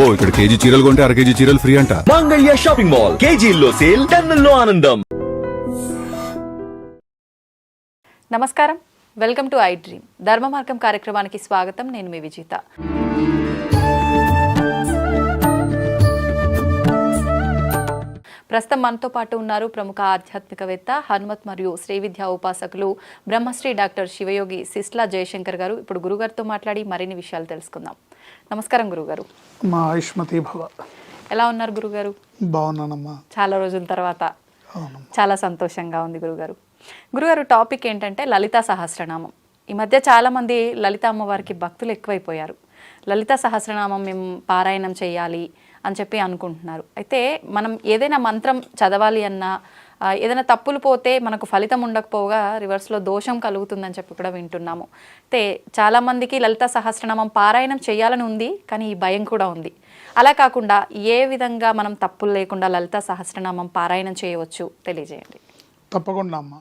అబ్బో ఇక్కడ కేజీ చీరలు కొంటే అర కేజీ చీరలు ఫ్రీ అంట. మంగళ్య షాపింగ్ మాల్ కేజీల్లో సేల్ టన్నుల్లో ఆనందం. నమస్కారం. వెల్కమ్ టు ఐ డ్రీమ్ ధర్మ మార్గం కార్యక్రమానికి స్వాగతం. నేను మీ విజిత. ప్రస్తుతం మనతో పాటు ఉన్నారు ప్రముఖ ఆధ్యాత్మికవేత్త హనుమత్ మరియు శ్రీ విద్యా ఉపాసకులు బ్రహ్మశ్రీ డాక్టర్ శివయోగి సిస్లా జయశంకర్ గారు. ఇప్పుడు గురుగారితో మాట్లాడి మరిన్ని విషయాలు తెలుసుకుందాం. నమస్కారం గురుగారు. మా ఆయుష్మతి భవ. ఎలా ఉన్నారు గురుగారు? బాగున్నానమ్మా. చాలా రోజుల తర్వాత. చాలా సంతోషంగా ఉంది గురుగారు. గురుగారు టాపిక్ ఏంటంటే లలితా సహస్రనామం. ఈ మధ్య చాలా మంది లలిత అమ్మవారికి భక్తులు ఎక్కువైపోయారు. లలిత సహస్రనామం మేము పారాయణం చేయాలి అని చెప్పి అనుకుంటున్నారు. అయితే మనం ఏదైనా మంత్రం చదవాలి అన్నా ఏదైనా తప్పులు పోతే మనకు ఫలితం ఉండకపోగా రివర్స్లో దోషం కలుగుతుందని చెప్పి కూడా వింటున్నాము. అయితే చాలామందికి లలిత సహస్రనామం పారాయణం చేయాలని ఉంది కానీ ఈ భయం కూడా ఉంది. అలా కాకుండా ఏ విధంగా మనం తప్పులు లేకుండా లలిత సహస్రనామం పారాయణం చేయవచ్చు తెలియజేయండి. తప్పకుండా అమ్మ.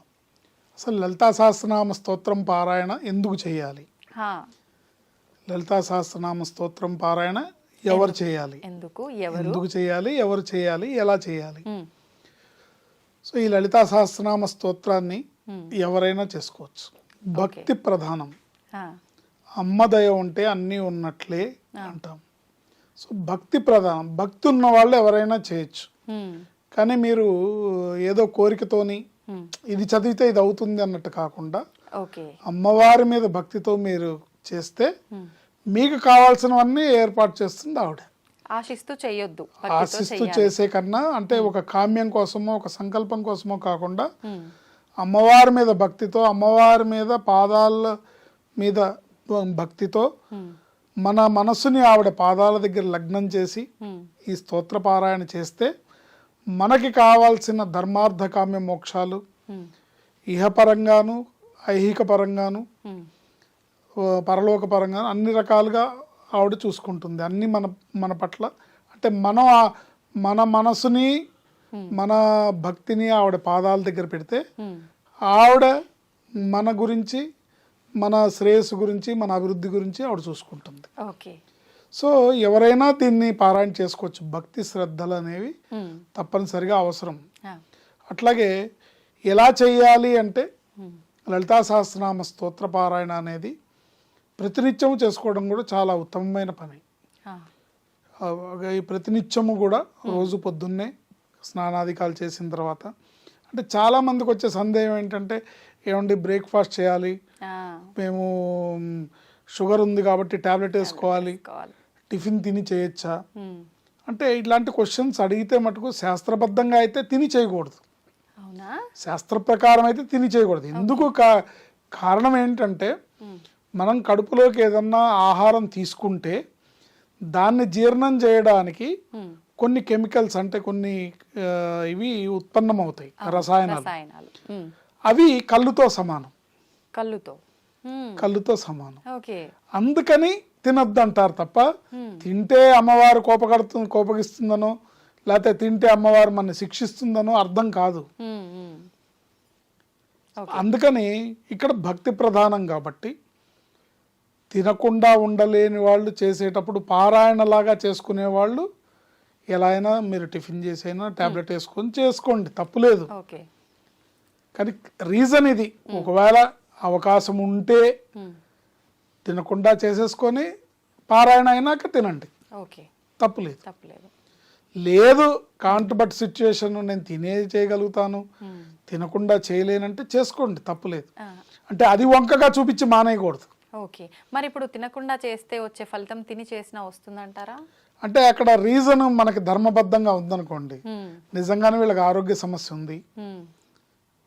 అసలు లలితా సహస్రనామ స్తోత్రం పారాయణ ఎందుకు చేయాలి? లలితా సహస్రనామ స్తోత్రం పారాయణ ఎవరు చేయాలి? ఎందుకు? ఎవరు? ఎందుకు చేయాలి? ఎవరు చేయాలి? ఎలా చేయాలి? సో ఈ లలితా సహస్రనామ స్తోత్రాన్ని ఎవరైనా చేసుకోవచ్చు. భక్తి ప్రధానం. అమ్మ దయ ఉంటే అన్నీ ఉన్నట్లే అంటాం. సో భక్తి ప్రధానం. భక్తి ఉన్న వాళ్ళు ఎవరైనా చేయొచ్చు. కానీ మీరు ఏదో కోరికతోని ఇది చదివితే ఇది అవుతుంది అన్నట్టు కాకుండా అమ్మవారి మీద భక్తితో మీరు చేస్తే మీకు కావాల్సినవన్నీ ఏర్పాటు చేస్తుంది ఆవిడ. ఆశిస్తూ చేయొద్దు. చేసే కన్నా అంటే ఒక కామ్యం కోసమో ఒక సంకల్పం కోసమో కాకుండా ఉమ్, అమ్మవారి మీద భక్తితో అమ్మవారి మీద పాదాల మీద భక్తితో ఉమ్, మన మనసుని ఆవిడ పాదాల దగ్గర లగ్నం చేసి ఈ స్తోత్ర పారాయణ చేస్తే మనకి కావాల్సిన ధర్మార్థ కామ్య మోక్షాలు ఇహపరంగాను ఐహిక పరంగాను పరలోక పరంగాను అన్ని రకాలుగా ఆవిడ చూసుకుంటుంది. అన్ని మన మన పట్ల. అంటే మనం ఆ- మన మనసుని మన భక్తిని ఆవిడ పాదాల దగ్గర పెడితే ఆవిడ మన గురించి మన శ్రేయస్సు గురించి మన అభివృద్ధి గురించి ఆవిడ చూసుకుంటుంది. ఓకే. సో ఎవరైనా దీన్ని పారాయణ చేసుకోవచ్చు. భక్తి శ్రద్ధలు అనేవి తప్పనిసరిగా అవసరం. అట్లాగే ఎలా చేయాలి అంటే లలితా సహస్రనామ స్తోత్ర పారాయణ అనేది ప్రతినిత్యము చేసుకోవడం కూడా చాలా ఉత్తమమైన పని. ఈ ప్రతినిత్యము కూడా రోజు పొద్దున్నే స్నానాధికాలు చేసిన తర్వాత. అంటే చాలా మందికి వచ్చే సందేహం ఏంటంటే ఏమండి బ్రేక్ఫాస్ట్ చేయాలి? మేము షుగర్ ఉంది కాబట్టి ట్యాబ్లెట్ వేసుకోవాలి. కావాలి టిఫిన్ తిని చేయొచ్చా? అంటే ఇట్లాంటి క్వశ్చన్స్ అడిగితే మటుకు శాస్త్రబద్ధంగా అయితే తిని చేయకూడదు. శాస్త్ర ప్రకారం అయితే తిని చేయకూడదు. ఎందుకు కారణం ఏంటంటే మనం కడుపులోకి ఏదన్నా ఆహారం తీసుకుంటే దాన్ని జీర్ణం చేయడానికి కొన్ని కెమికల్స్ అంటే కొన్ని ఇవి ఉత్పన్నమవుతాయి రసాయనాలు. రసాయనాలు. అవి కళ్ళుతో సమానం. కళ్ళుతో. కళ్ళుతో సమానం. అందుకని తినొద్దు అంటారు తప్ప తింటే అమ్మవారు కోపగడుతు కోపగిస్తుందనో లేకపోతే తింటే అమ్మవారు మన శిక్షిస్తుందనో అర్థం కాదు. అందుకని ఇక్కడ భక్తి ప్రధానం కాబట్టి తినకుండా ఉండలేని వాళ్ళు చేసేటప్పుడు పారాయణలాగా చేసుకునే వాళ్ళు ఎలా అయినా మీరు టిఫిన్ చేసైనా ట్యాబ్లెట్ వేసుకొని చేసుకోండి తప్పులేదు కానీ రీజన్ ఇది. ఒకవేళ అవకాశం ఉంటే తినకుండా చేసేసుకొని పారాయణ అయినాక తినండి. ఓకే. తప్పులేదు తప్పలేదు లేదు. కాంట్ బట్ సిచ్యుయేషన్ నేను తినే చేయగలుగుతాను. తినకుండా చేయలేనంటే చేసుకోండి తప్పులేదు అంటే అది వంకగా చూపించి మానేయకూడదు. ఓకే. మరి ఇప్పుడు తినకుండా చేస్తే వచ్చే ఫలితం తిని చేసినా వస్తుందంటారా? అంటే అక్కడ రీజన్ మనకి ధర్మబద్ధంగా ఉందనుకోండి. నిజంగానే వీళ్ళకి ఆరోగ్య సమస్య ఉంది.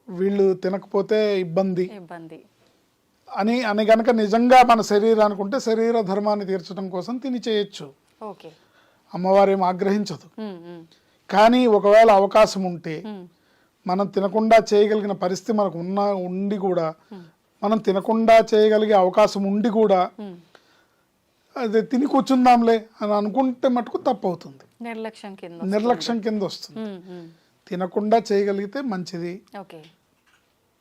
వీళ్ళు తినకపోతే ఇబ్బంది. ఇబ్బంది. అని అని గనక నిజంగా మన శరీరానికి ఉంటే శరీర ధర్మాన్ని తీర్చడం కోసం తిని చేయొచ్చు. ఓకే. అమ్మవారు ఏం ఆగ్రహించదు. కానీ ఒకవేళ అవకాశం ఉంటే మనం తినకుండా చేయగలిగిన పరిస్థితి మనకు ఉన్న ఉండి కూడా మనం తినకుండా చేయగలిగే అవకాశం ఉండి కూడా. అది తిని కూర్చుందాంలే అని అనుకుంటే మటుకు తప్పు అవుతుంది నిర్లక్ష్యం కింద నిర్లక్ష్యం కింద వస్తుంది. తినకుండా చేయగలిగితే మంచిది.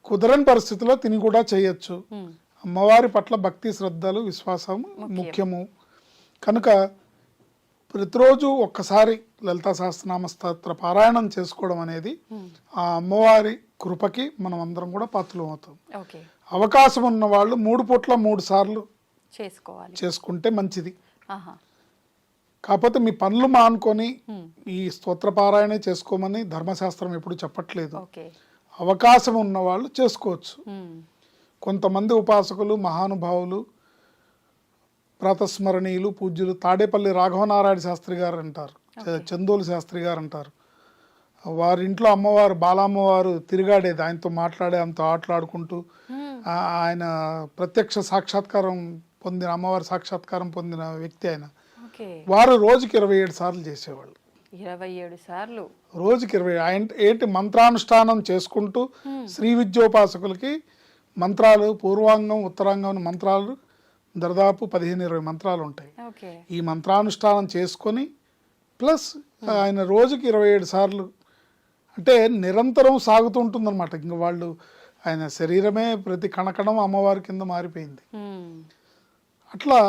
కుదరని పరిస్థితిలో తిని కూడా చేయొచ్చు. అమ్మవారి పట్ల భక్తి శ్రద్ధలు విశ్వాసం ముఖ్యము. కనుక ప్రతిరోజు ఒక్కసారి లలితా సహస్రనామ స్తోత్ర పారాయణం చేసుకోవడం అనేది ఆ అమ్మవారి కృపకి మనం అందరం కూడా పాత్రలు అవుతాం. అవకాశం ఉన్న వాళ్ళు మూడు పూట్ల మూడు సార్లు చేసుకోవాలి. చేసుకుంటే మంచిది. కాకపోతే మీ పనులు మానుకొని ఈ స్తోత్ర పారాయణ చేసుకోమని ధర్మశాస్త్రం ఎప్పుడు చెప్పట్లేదు. అవకాశం ఉన్న వాళ్ళు చేసుకోవచ్చు. కొంతమంది ఉపాసకులు మహానుభావులు ప్రాతస్మరణీయులు పూజ్యులు తాడేపల్లి రాఘవనారాయణ శాస్త్రి గారు అంటారు చందోలు శాస్త్రి గారు అంటారు వారి ఇంట్లో అమ్మవారు బాలమ్మవారు తిరిగాడేది. ఆయనతో మాట్లాడే ఆయనతో ఆటలాడుకుంటూ ఆయన ప్రత్యక్ష సాక్షాత్కారం పొందిన అమ్మవారి సాక్షాత్కారం పొందిన వ్యక్తి ఆయన. వారు రోజుకి ఇరవై ఏడు సార్లు చేసేవాళ్ళు. ఇరవై ఏడు సార్లు. రోజుకి ఇరవై ఆయన ఏంటి? మంత్రానుష్ఠానం చేసుకుంటూ శ్రీ విద్యోపాసకులకి మంత్రాలు పూర్వాంగం ఉత్తరాంగం మంత్రాలు దాదాపు పదిహేను ఇరవై మంత్రాలు ఉంటాయి ఈ మంత్రానుష్ఠానం చేసుకొని ప్లస్ ఆయన రోజుకి ఇరవై ఏడు సార్లు అంటే నిరంతరం సాగుతూ ఉంటుందన్నమాట. ఇంక వాళ్ళు ఆయన శరీరమే ప్రతి కణకణం అమ్మవారి కింద మారిపోయింది. ఉమ్, అట్లా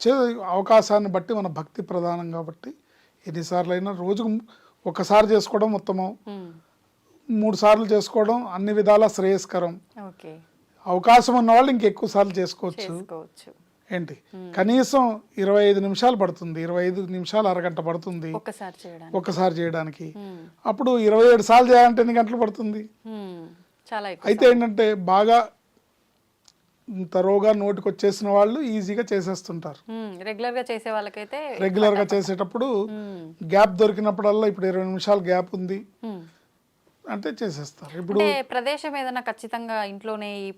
చే అవకాశాన్ని బట్టి మన భక్తి ప్రధానం కాబట్టి ఎన్నిసార్లు అయినా రోజుకు ఒకసారి చేసుకోవడం ఉత్తమం. ఉమ్, మూడు సార్లు చేసుకోవడం అన్ని విధాల శ్రేయస్కరం. ఓకే. అవకాశం ఉన్న వాళ్ళు ఇంకెక్కువ సార్లు చేసుకోవచ్చు. ఏంటి? కనీసం ఇరవై ఐదు నిమిషాలు పడుతుంది. ఇరవై ఐదు నిమిషాలు అరగంట పడుతుంది. ఒక్కసారి చేయడానికి. అప్పుడు ఇరవై ఏడు సార్లు చేయాలంటే ఎన్ని గంటలు పడుతుంది? అయితే ఏంటంటే బాగా తరోగా నోటికి వచ్చేసిన వాళ్ళు ఈజీగా చేసేస్తుంటారు. రెగ్యులర్గా చేసే వాళ్ళకైతే రెగ్యులర్గా చేసేటప్పుడు గ్యాప్ దొరికినప్పుడల్లా ఇప్పుడు ఇరవై నిమిషాలు గ్యాప్ ఉంది. అంటే చేసేస్తారు. ఇప్పుడు ప్రదేశం ఏదైనా ఖచ్చితంగా ఇంట్లోనే ఈ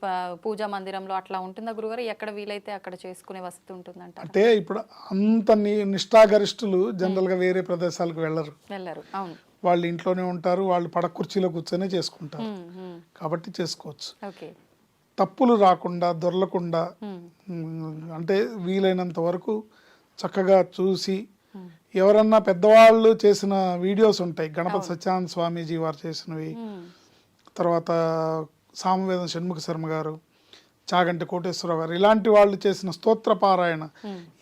పూజా మందిరంలో అట్లా ఉంటుందా గురుగారు? ఎక్కడ వీలైతే అక్కడ చేసుకునే వసతి ఉంటుందంట అంటే ఇప్పుడు అంత నిష్ఠాగరిష్ఠులు జనరల్గా వేరే ప్రదేశాలకు వెళ్ళరు. వెళ్ళరు. అవును. వాళ్ళు ఇంట్లోనే ఉంటారు. వాళ్ళు పడక కుర్చీలో కూర్చొని చేసుకుంటారు. కాబట్టి చేసుకోవచ్చు. తప్పులు రాకుండా దొరలకుండా అంటే వీలైనంత వరకు చక్కగా చూసి ఎవరన్నా పెద్దవాళ్ళు చేసిన వీడియోస్ ఉంటాయి. గణపతి సత్యానంద స్వామీజీ వారు చేసినవి. తర్వాత సామవేదం షణ్ముఖ శర్మ గారు చాగంటి కోటేశ్వరరావు గారు ఇలాంటి వాళ్ళు చేసిన స్తోత్ర పారాయణ.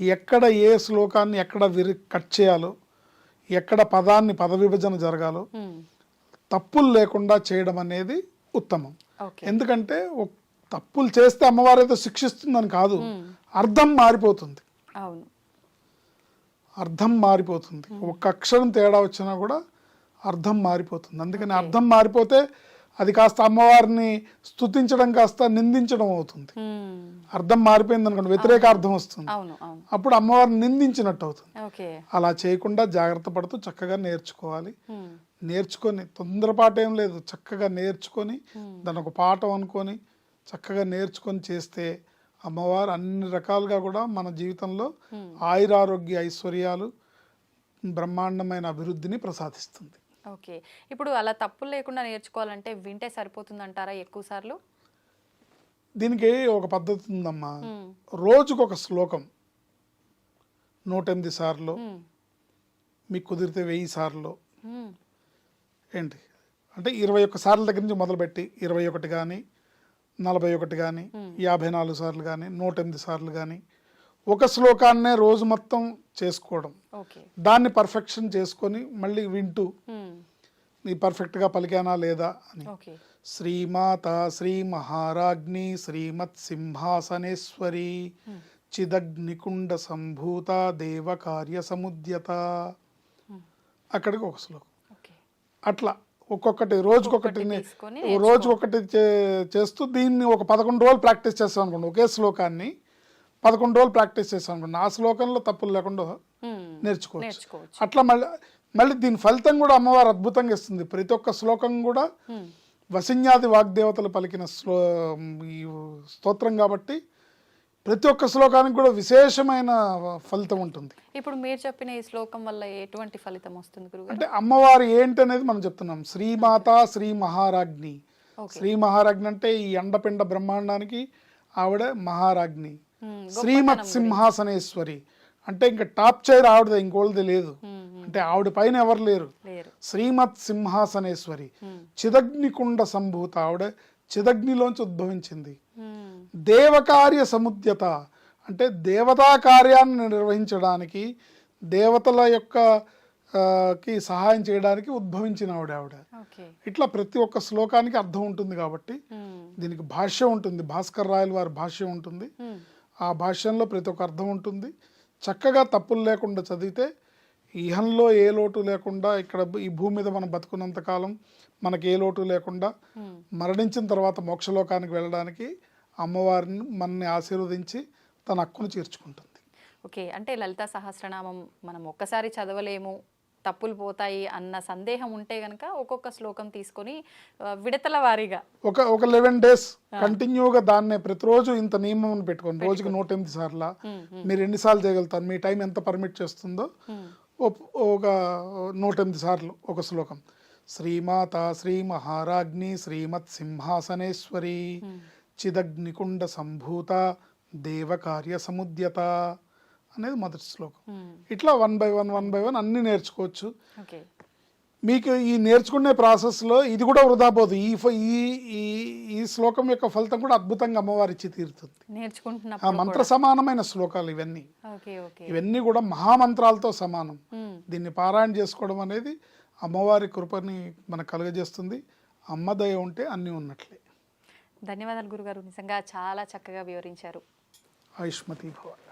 ఎక్కడ ఏ శ్లోకాన్ని ఎక్కడ విరి కట్ చేయాలో ఎక్కడ పదాన్ని పద విభజన జరగాలో తప్పులు లేకుండా చేయడం అనేది ఉత్తమం. ఎందుకంటే తప్పులు చేస్తే అమ్మవారు ఏదో శిక్షిస్తుందని కాదు. అర్థం మారిపోతుంది. అవును. అర్థం మారిపోతుంది. ఒక్క అక్షరం తేడా వచ్చినా కూడా అర్థం మారిపోతుంది. అందుకని అర్థం మారిపోతే అది కాస్త అమ్మవారిని స్తుతించడం కాస్త నిందించడం అవుతుంది. అర్థం మారిపోయింది అనుకోండి వ్యతిరేక అర్థం వస్తుంది. అప్పుడు అమ్మవారిని నిందించినట్టు అవుతుంది. అలా చేయకుండా జాగ్రత్త పడుతూ చక్కగా నేర్చుకోవాలి. నేర్చుకొని తొందరపాటు ఏం లేదు. చక్కగా నేర్చుకొని దాని ఒక పాఠం అనుకొని చక్కగా నేర్చుకొని చేస్తే అమ్మవారు అన్ని రకాలుగా కూడా మన జీవితంలో ఆయురారోగ్య ఐశ్వర్యాలు బ్రహ్మాండమైన అభివృద్ధిని ప్రసాదిస్తుంది. ఓకే. ఇప్పుడు అలా తప్పులు లేకుండా నేర్చుకోవాలంటే వింటే సరిపోతుందంటారా ఎక్కువ సార్లు? దీనికి ఒక పద్ధతి ఉందమ్మా. రోజుకు ఒక శ్లోకం నూట ఎనిమిది సార్లు మీకు కుదిరితే వెయ్యి సార్లు. ఏంటి? అంటే ఇరవై ఒక్క సార్ల దగ్గర నుంచి మొదలుపెట్టి ఇరవై ఒకటి కానీ నలభై ఒకటి కానీ యాభై నాలుగు సార్లు కానీ నూట ఎనిమిది సార్లు కానీ ఒక శ్లోకాన్నే రోజు మొత్తం చేసుకోవడం. దాన్ని పర్ఫెక్షన్ చేసుకొని మళ్ళీ వింటూ నీ పర్ఫెక్ట్గా పలికానా లేదా అని. శ్రీమాత శ్రీ మహారాజ్ఞి శ్రీమత్ సింహాసనేశ్వరి చిదగ్నికుండ సంభూత దేవ కార్య సముద్యత అక్కడికి ఒక శ్లోకం. అట్లా. ఒక్కొక్కటి రోజుకొకటి తీసుకొని రోజు ఒకటి చే- చేస్తూ దీన్ని ఒక పదకొండు రోజులు ప్రాక్టీస్ చేస్తాం అనుకోండి. ఒకే శ్లోకాన్ని పదకొండు రోజులు ప్రాక్టీస్ చేస్తాం అనుకోండి. ఆ శ్లోకంలో తప్పులు లేకుండా నేర్చుకోవచ్చు. అట్లా మళ్ళీ మళ్ళీ దీని ఫలితం కూడా అమ్మవారు అద్భుతంగా ఇస్తుంది. ప్రతి ఒక్క శ్లోకం కూడా వసిన్యాది వాగ్దేవతలు పలికిన స్తోత్రం కాబట్టి ప్రతి ఒక్క శ్లోకానికి కూడా విశేషమైన ఫలితం ఉంటుంది. ఇప్పుడు మీరు చెప్పిన ఈ శ్లోకం వల్ల ఎటువంటి ఫలితం వస్తుంది గురుగారు? అంటే అమ్మవారు ఏంటి అనేది మనం చెప్తున్నాం. శ్రీమాత శ్రీ మహారాజ్ఞి శ్రీ మహారాజ్ఞి అంటే ఈ అండపిండ బ్రహ్మాండానికి ఆవిడ మహారాజ్ఞి ఉమ్, శ్రీమత్ సింహాసనేశ్వరి అంటే ఇంకా టాప్ చైర్ ఆవిడదే ఇంకోళ్ళది లేదు. అంటే ఆవిడ పైన ఎవరు లేరు. శ్రీమత్ సింహాసనేశ్వరి చిదగ్నికుండ సంభూత ఆవిడ చిదగ్నిలోంచి ఉద్భవించింది. దేవకార్య సముద్యత అంటే దేవతా కార్యాన్ని నిర్వహించడానికి దేవతల యొక్క కి సహాయం చేయడానికి ఉద్భవించిన ఆవిడ ఆవిడ. ఇట్లా ప్రతి ఒక్క శ్లోకానికి అర్థం ఉంటుంది కాబట్టి దీనికి భాష్యం ఉంటుంది. భాస్కర్ రాయల వారి భాష్యం ఉంటుంది. ఆ భాష్యంలో ప్రతి ఒక్క అర్థం ఉంటుంది. చక్కగా తప్పులు లేకుండా చదివితే ఇహంలో ఏ లోటు లేకుండా ఇక్కడ ఈ భూమి మీద మనం బతుకున్నంత కాలం మనకి ఏ లోటు లేకుండా మరణించిన తర్వాత మోక్షలోకానికి వెళ్ళడానికి అమ్మవారిని మనని ఆశీర్వదించి తన హక్కును చేర్చుకుంటుంది ఓకే అంటే లలితా సహస్రనామం మనం ఒక్కసారి చదవలేము తప్పులు పోతాయి అన్న సందేహం ఉంటే గనక ఒక్కొక్క శ్లోకం తీసుకొని విడతల వారీగా. ఒక ఒక లెవెన్ డేస్ కంటిన్యూగా దాన్నే ప్రతిరోజు ఇంత నియమం పెట్టుకోండి రోజుకి నూట ఎనిమిది సార్లు మీరు ఎన్నిసార్లు చేయగలుగుతారు? మీ టైం ఎంత పర్మిట్ చేస్తుందో ఒక నూట ఎనిమిది సార్లు ఒక శ్లోకం. శ్రీమాత శ్రీ మహారాజ్ఞి శ్రీమత్ సింహాసనేశ్వరి. చిదగ్నికుండ సంభూత దేవకార్య సముద్యత అనేది మొదటి శ్లోకం. ఇట్లా one by one one by one అన్ని నేర్చుకోవచ్చు. మీకు ఈ నేర్చుకునే ప్రాసెస్లో ఇది కూడా వృధా పోదు. ఈ ఈ ఈ శ్లోకం యొక్క ఫలితం కూడా అద్భుతంగా అమ్మవారి ఇచ్చి తీరుతుంది. ఆ మంత్ర సమానమైన శ్లోకాలు ఇవన్నీ. ఇవన్నీ కూడా మహామంత్రాలతో సమానం. దీన్ని పారాయణ చేసుకోవడం అనేది అమ్మవారి కృపని మనకు కలుగజేస్తుంది. అమ్మ దయ ఉంటే అన్నీ ఉన్నట్లే. ధన్యవాదాలు గురుగారు. నిజంగా చాలా చక్కగా వివరించారు. ఆయుష్మతి భవన్